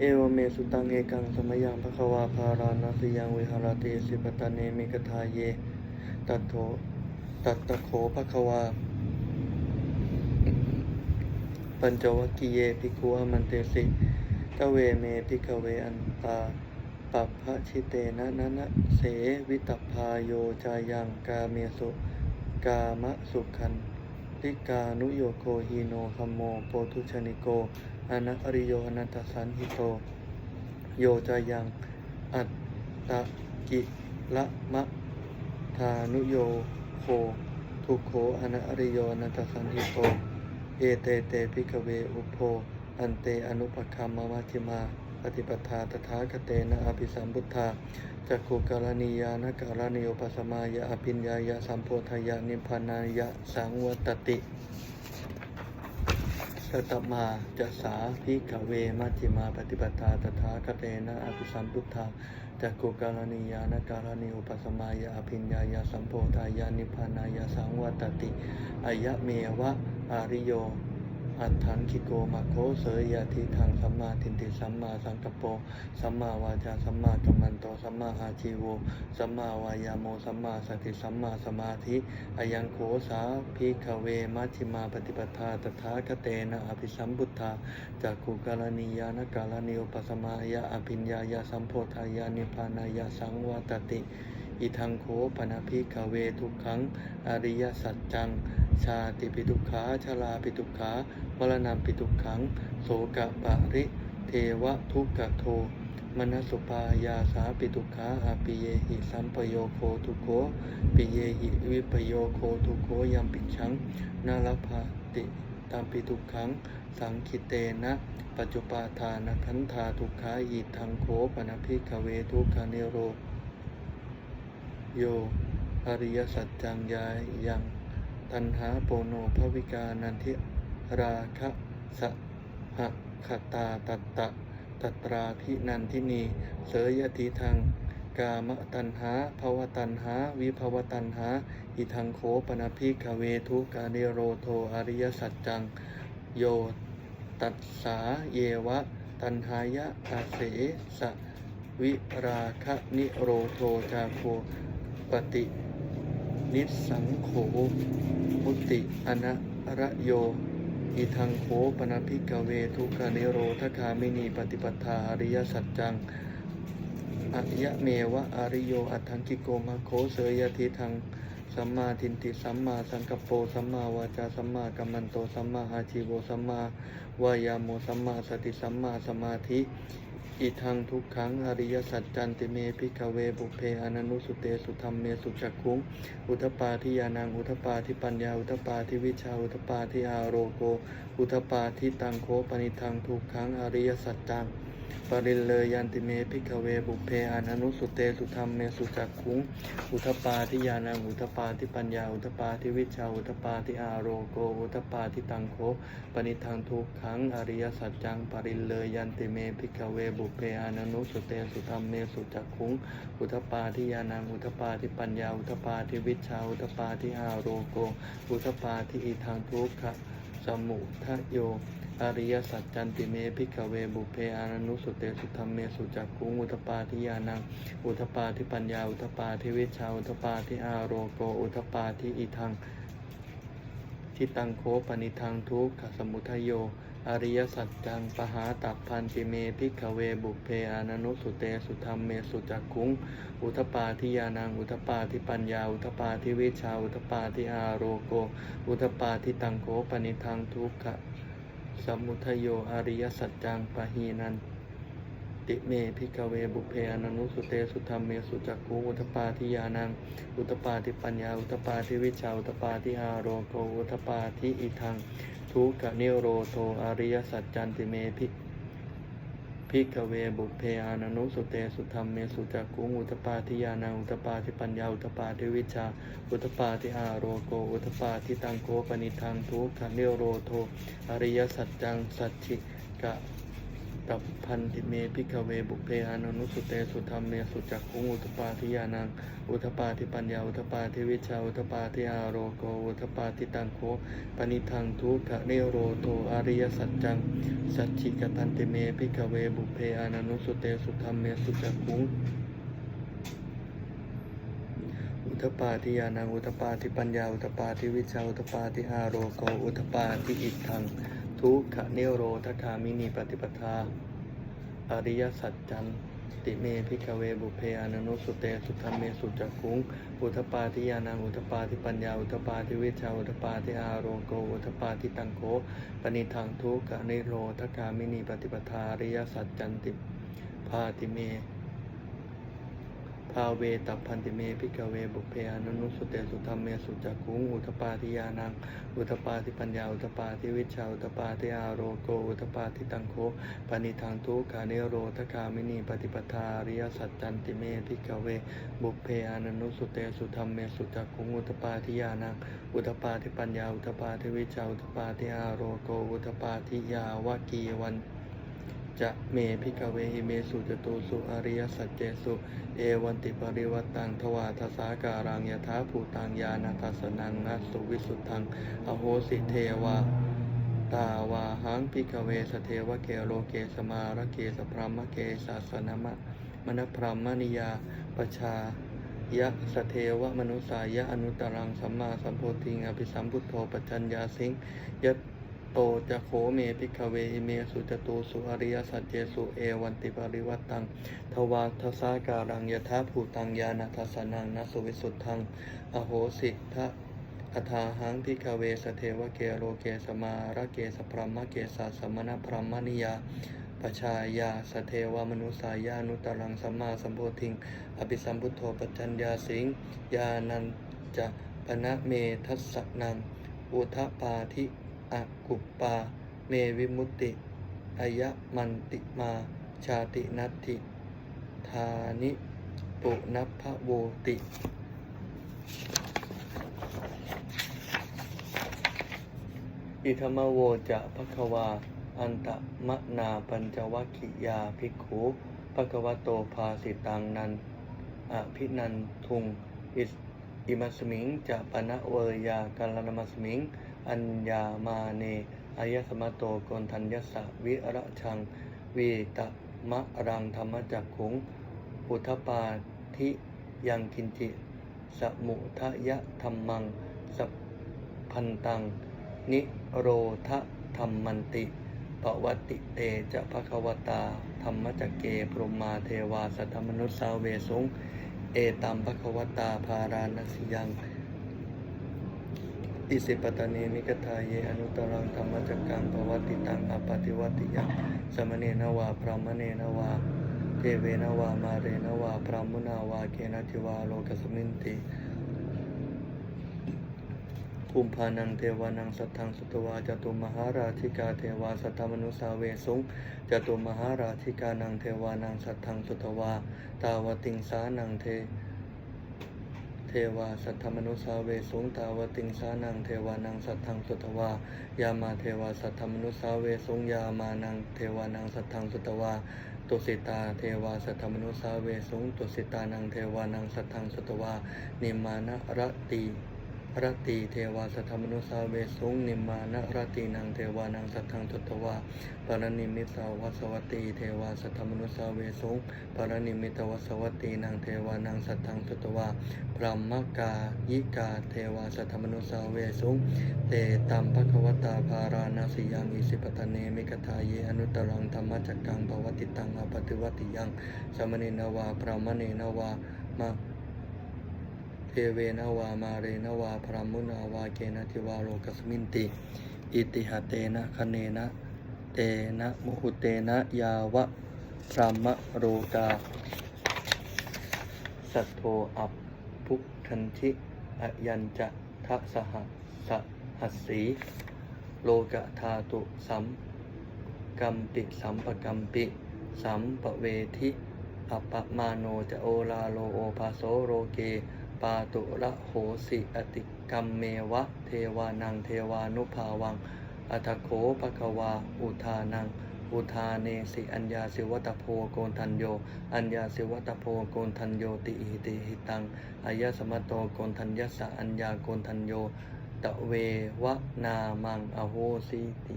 เอวเมสุตังเอกังสมยังภควาภารานาสยังวิหารติสิปตาเนมิกทาเย ตัตโถตัตตะโขภควา ปัญจวัคคีเยภิกขุอมันเตสิตะเวเมภิกเวอันตาปัปพะชิเตนะนะนะเสวิตพาโยจายังกาเมสุกามะสุขันติกานุโยโคฮีโนคัมโมโปทุชนิโก อนัตอริโยอนันตสันหิโต โยจายัง อัตตะกิละมะทานุโยโคทุโขอนัตอริโยอนันตสันหิโต เอเตเตพิกเวอุโภอันเตอนุปคัมมวัชิมาปฏิปทาตถาคเตนะอภิสัมพุทธาจักขุกรณียานการณิโยปัสมายะอภิญญายะสัมโพธายะนิพพานายะสังวตติ สตมาจะสาพิกเวมัจิมาปฏิปทาตถาคเตนะอภิสัมพุทธาจักกุกรนียานการณิโยปัสมายาอภิญญายาสัมโพธายานิพานายาสังวัตติอายะเมวะอาริโย อัฏฐานคิโกมาโคเสยยะทิทางสัมมาทินติสัมมาสังกปโปสัมมาวาจาสัมมากัมมันโตสัมมาอาชีโวสัมมาวายาโมสัมมาสติสัมมาสมาธิอายังโขสาภิกเวมัชฌิมาปฏิปทาตถาคเตนะอภิสัมพุทธาจากขุกาลนียานกาลนิโอปัสมายะอภิญญายะสัมโพธายานิพานายะสังวัตติ อิทังโคปนะพิกเวทุกขัง อริยสัจจัง ชาติปิทุกขาชาลาปิทุกขามรณะปิทุกขัง โสกะปะริ เทวะทุกขโทมนสุปายาสาปิทุกขาอาปิเยหิสัมปโยโคทุโคปิเยหิวิปโยโคทุโคยัมปิชังนาลภาติตามปิทุกขัง สังคิเตนะปัจจุปาทานขันธาทุกขาอิทังโคปนะพิกเวทุกขานิโร โย อริยสัจจังยายัง ตันหาโปโนภวิกานันทิราคะสะหะขตาตัตตะตตราพินันทินี เสยยติทางกามตันหาภวตันหา วิภวตันหา อิทังโคปนพิกเวทุกาเนโรโทอริยสัจจัง โย ตัสสาเยวะ ตันหายะอาเสสะวิราคะนิโรโทจาโค ปฏิ นิสังโขมุติอนะระโย อิทังโขปนพิกเวทุกานิโรธคามินีปฏิปทาอริยสัจจังอะยะเมวะอริโย อัตถังกิโกมาโคเสยยทิทังสัมมาทินติสัมมาสังกัปโปสัมมาวาจาสัมมากัมมันโตสัมมาอาชีโวสัมมาวายาโมสัมมาสติสัมมาสมาธิ อิทังทุกขังอริยสัจจันติเมพิกเวบุเพอนันุสุเตสุธรรมเมสุจักขุงอุทปาทิยานังอุทปาทิปัญญาอุทปาทิวิชาอุทปาทิอาโรโก อุทปปาทิตังโคปนิทังทุกขังอริยสัจจัง ปริลเลยยันติเมพิกเวบุเพอนันุสุเตสุธรรมเมสุจักขุงอุทปาทิยานังอุทปาทิปัญญาอุทปาทิวิชาอุทปาทิอาโรโกอุทปาทิตังโคปณิทังทุกขังอริยสัจจังปริลเลยยันติเมพิกเวบุเพอนันุสุเตสุธรรมเมสุจักขุงอุทปาทิยานังอุทปาทิปัญญาอุทปาทิวิชาอุทปาทิอาโรโกอุทปปาทิอิทังทุกขะสมุทโย อริยสัจจันติเมพิกเวบุเพอานุสุเตสุธรรมเมสุจักขุงอุทปาทิยานังอุทปาทิปัญญาอุทปาทิวิชาอุทปาทิอาโรโกอุทปาทิอิทังทิตังโคปนิทังทุกขสมุทโย อริยสัจจังปหาตัพพันติเมพิกเวบุเพอานุสุเตสุธรรมเมสุจักขุงอุทปาทิยานังอุทปาทิปัญญาอุทปาทิวิชาอุทปาทิอาโรโก อุทปาทิตังโคปนิทังทุกข สมุทโยอริยสัจจังปะหีนันติเมพิกเวบุเพอนันุสุเตสุธรรมเมสุจักขุอุทปาทิยานังอุทปาทิปัญญาอุทปาทิวิชาอุทปาทิอาโรโกอุทปาทิอิทังทุกขเนโรโทอริยสัจจันติเมพิ พิกเวบุเพอานันุสุเตสุธรรมเมสุจักขุงอุตปาทิยานาอุตปาทิปัญญาอุตปาทิวิชา อุตปาทิอาโรโก อุตปาทิตังโกปนิทังทุกขเนโรโทอริยสัจจังสัจฉิกะ ตับพันธิเมพิกเวบุเพอานนุสุเตสุธรรมเมสุจักขุงอุตปาทิยานังอุทปาทิปัญญาอุทปาทิวิชาอุทปาทิอาโรโกอุทปาทิตังโคปณิทังทุกขะเนโรโตอริยสัจจังสัจฉิกตันติเมพิกเวบุเพอานุสุเตสุธรรมเมสุจักขุงอุทปาทิยานังอุทปาทิปัญญาอุทปาทิวิชาอุทปาทิอาโรโกอุทปาทิอิทัง ทุกขะเนโรทคามินีปฏิปทา อริยสัจจันติเมพิกเวบุเพอนันุสุเตสุธรรมเมสุจักขุงอุทปาทิยานังอุทปาทิปัญญาอุทปาทิเวชาอุทปาทิอาโรโกอุทปาทิตังโคปณิทังทุกขะเนโรทคามินีปฏิปทาอริยสัจจันติพาติเมาเวตัพพันติเมพิกเวบุเพอนุนุสุเตสุธรรมเมสุจักุงอุทปาทิยานังอุทปาทิปัญญาอุทปาทิวิชาอุทปาทิอาโรโกอุทปาทิตังโคปณิทังทุกขาเนโรทคามินีปฏิปทาริยสัจจันติเมพิกเวบุเพอนุนุสุเตสุธรรมเมสุจักุงอุทปาทิยานังอุทปาทิปัญญาอุทปาทิวิชาอุทปาทิอาโรโกอุทปาทิยาวกีวัน จะเมพิกเวหิเมสุจตุสุอริยสัจเจสุ เอวันติปริวัตังทวาทสาการังยถาภูตังยานาทัสนังนัสสุวิสุทธัง อโหสิเทวาตาวาหังพิกเวสเทวเกโลเกสมาระเกสพรหมเกสาสนมะมณพรมนิยาปชายะสเทวมนุสายะอนุตรังสัมมาสัมโพธิงอภิสัมพุทโธปัจจัญญาสิงยะ โตจะโขเมพิกเวเมสุจตุสุอริยสัจเจสุเอวันติปริวัตตังทวาทสาการังยถาภูตังยานาทัสนังนสุวิสุทธัง อโหสิทะอัทาหังพิกเวสเทวเกโรเกสมาระเกสพรหมเกสาสมณพรหมนิยาปชายาสเทวมนุสายานุตรังสัมมาสัมโพธิง อภิสัมพุทโธปัจจัญญาสิงยานันจะปณะเมทัสสนังอุทปาทิ อากุปปา เมวิมุตติอายะมันติมาชาตินัตถิธานิปุนัพพะโวติ อิธรรมโวจะภควา อันตะมะนาปัญจวัคคิยาภิกขุภควโตภาสิตังนันอภินันทุงอิสอิมัสมิงจะปณะเวยากัลนมัสมิง อัญญามาเนอายสมะโตโกนทัญญสสะวิระชังวีตะมะรังธรรมจักขุงอุทปาทิยังกินจิสมุทยะธรรมังสัพพันตัง นิโรธธรรมมันติปวัตติเตจะภควตา ธรรมจักเกพรหมาเทวาสัทธมนุสสาเวสุง เอตัมภควตาภาราณสิยัง อิสิปตานีมิกทาเยอนุตรังธรรมจักกังปวัตติตังอปฏิวัติยังสมเนนวาพรหมเนนวาเทเวนวามาเรนวาพรหมุนาวาเกนะทิวาโลกสมินติภูมิพานังเทวานังสัทธังสุตวาจตุมหาราธิกาเทวาสัทธมนุสาเวสุงจตุมหาราธิกานังเทวานังสัทธังสุตวาตาวติงสานังเท เทวาสัทธมนุสาเวสุงตาวติงสานังเทวานังสัทธังสุตวายามาเทวาสัทธมนุสาเวสุงยามานังเทวานังสัทธังสุตวาตุสิตาเทวาสัทธมนุสาเวสุงตุสิตานังเทวานังสัทธังสุตวานิมานะระตี รตีเทวาสัทธมนุสาเวสุงนิมานะรตีนังเทวานังสัทธังสุตวาปรณิมิตาวัสวัตตีเทวาสัทธมนุสาเวสุงปรณิมิตวัสวัตตีนังเทวานังสัทธังสุตวาพรหมกายิกาเทวาสัทธมนุสาเวสุงเตตัมภควตาภารานาสิยังอิสิปตเนมิกทาเยอนุตรังธรรมจักกังภวติตังอปฏิวัติยังสมณีนวาพรหมเนนวามะ เวนวามาเรนวาพรหมุนาวาเกนะทิวาโลกสมินติ อิติหะเตนะคเนนะเตนะมุหุเตนะยาวะพรหมโรกา สัทโทอัปพุทันชิอยัญจะทะสหสหัสสีโลกะธาตุสัมกัมปิสัมปกัมปิ สัมปเวทิอัปปมาโนจะโอลาโลโอภาโสโรเก ปาตุระโหสิอติกัมเมวะ เทวานังเทวานุภาวัง อัตโขปะคะวา อุทานัง อุทาเนสิอัญญาสิวัตโพโกนทันโย อัญญาสิวัตโพโกนทันโยติอิติหิตังอายะสมโตโกนทันยัสสะอัญญาโกนทันโย ตะเววะนามังอโหสิติ